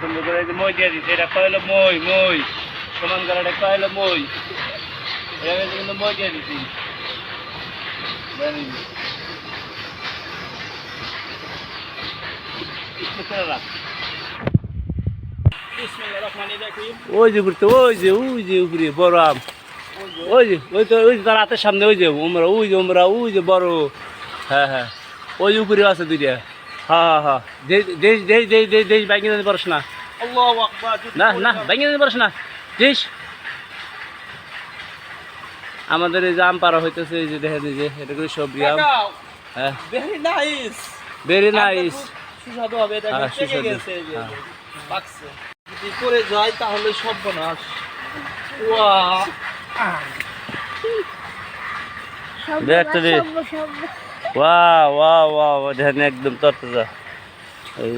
সুন্দর করে মই দিয়ে দিচ্ছে এটা কয়লো মই মই। সমান এটা কয়লো মই। এটা কিন্তু মই দিয়ে রাখ ওই যে ঘুরতে ওই যে ওই যে উপরে বড় আম। ওই যে। ওই তো ওই তার হাতের সামনে ওই যে উমরা ওই যে উমরা ওই যে বড়। হ্যাঁ হ্যাঁ। ওই উপরে আছে দুইটা। হ্যাঁ হ্যাঁ দেশ দেশ দেশ দেশ দেশ পারস না। না না পারস না। দেশ আমাদের এই যে আম পাড়া হইতেছে এই যে দেখেন এই যে এটা করে সবজি আম। হ্যাঁ। ভেরি নাইস ভেরি নাইস সুস্বাদু হবে এটা হ্যাঁ, সুস্বাদু। গেছে এই যে হ্যাঁ। পাকছে। যদি করে যায় তাহলে সর্বনাশ ওয়া দেখ তো। ওয়া ওয়া ওয়া ওয়া দেখেন একদম তরতাজা এই।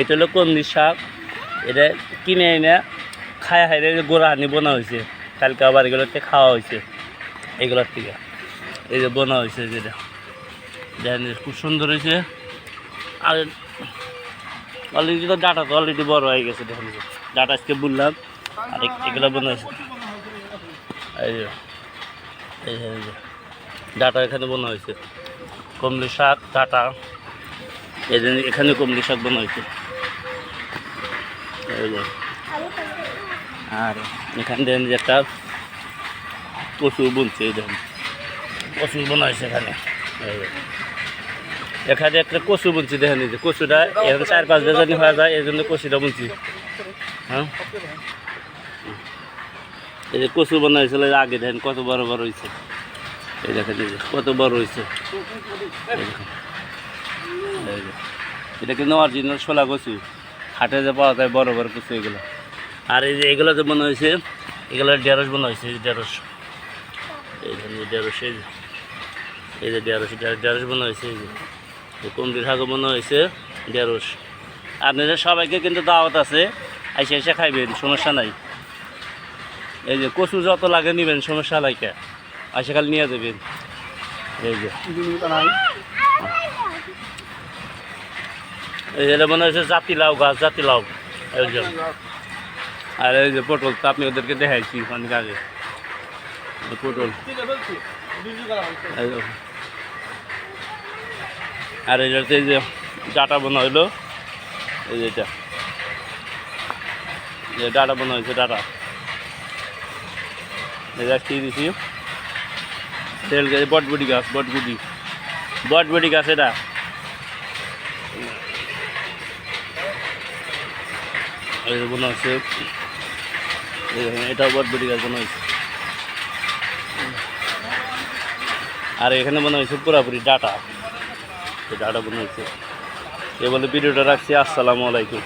এটা হলো কন্দি শাক। এটা কিনে এনে খায় হাইরে গোড়া হানি বোনা হয়েছে কালকে আবার এগুলোতে খাওয়া হয়েছে এগুলোর থেকে। এই যে বোনা হয়েছে যেটা। খুব সুন্দর হয়েছে। আর অলরেডি তো ডাটা তো অলরেডি বড় হয়ে গেছে দেখুন ডাটা আজকে বললাম আর এগুলো বোনা হয়েছে। এই যে এই যে, ডাটা এখানে বোনা হয়েছে। কমলি শাক ডাটা যে এখানে কমলি শাক বোনা হয়েছে। আর এখান যে একটা কচু বুনছে এই দেখেন। কচু বোনা হয়েছে এখানে। এই। এখানে একটা কচু বুনছি, দেখেন কচুটা এখানে চার পাঁচ বেজানি হয়ে যায় এই জন্য কচুটা বুনছি। হ্যাঁ? এই যে কচু বানা হয়েছিল আগে দেখেন কত বড় বড় হয়েছে। এই দেখেন এই যে কত বড় হয়েছে। এটা কিন্তু অরিজিনাল শোলা কচু। হাটে যে পাওয়া যায় বড় বড় কচু এগুলো। আর এই যে এগুলো যে মনে হয়েছে, এগুলো ঢেঁড়স মনে হয়েছে, এই যে ঢেঁড়স। এই ঢেঁড়স, এই যে। ঢেঁড়স- ঢেঁড়স মনে হয়েছে, এই যে। এই কমটি শাকও মনে হয়েছে ঢেঁড়স আপনাদের সবাইকে কিন্তু দাওয়াত আছে, আইসে এসে খাইবেন, সমস্যা নাই। এই যে কচু যত লাগে নিবেন, সমস্যা নাই কে। আইসে খালি নিয়ে যাবেন। এই যে। এই যে মনে হয়েছে জাতি লাউ গাছ, জাতি লাউ আর এই যে পটল, তো আপনি ওদেরকে দেখাইছি অনেক আগে। পটল কিনে ফেলছি বিজি করা হয়েছে এই যে। আর এই যে ডাটা বোনা হইল, এই যে এটা। যে ডাটা বোনা হয়েছে ডাটা। যে কি দিছি। তেল গাছ, বটবুটি গাছ, বটবুটি। বটবুটি গাছ এটা। এই এটাও বটবুটি গাছ বোনা আর এখানে মনে হয়েছে পুরাপুরি ডাটা। ডাটা মনে হয়েছে এ বলে ভিডিওটা রাখছি আসসালামু আলাইকুম।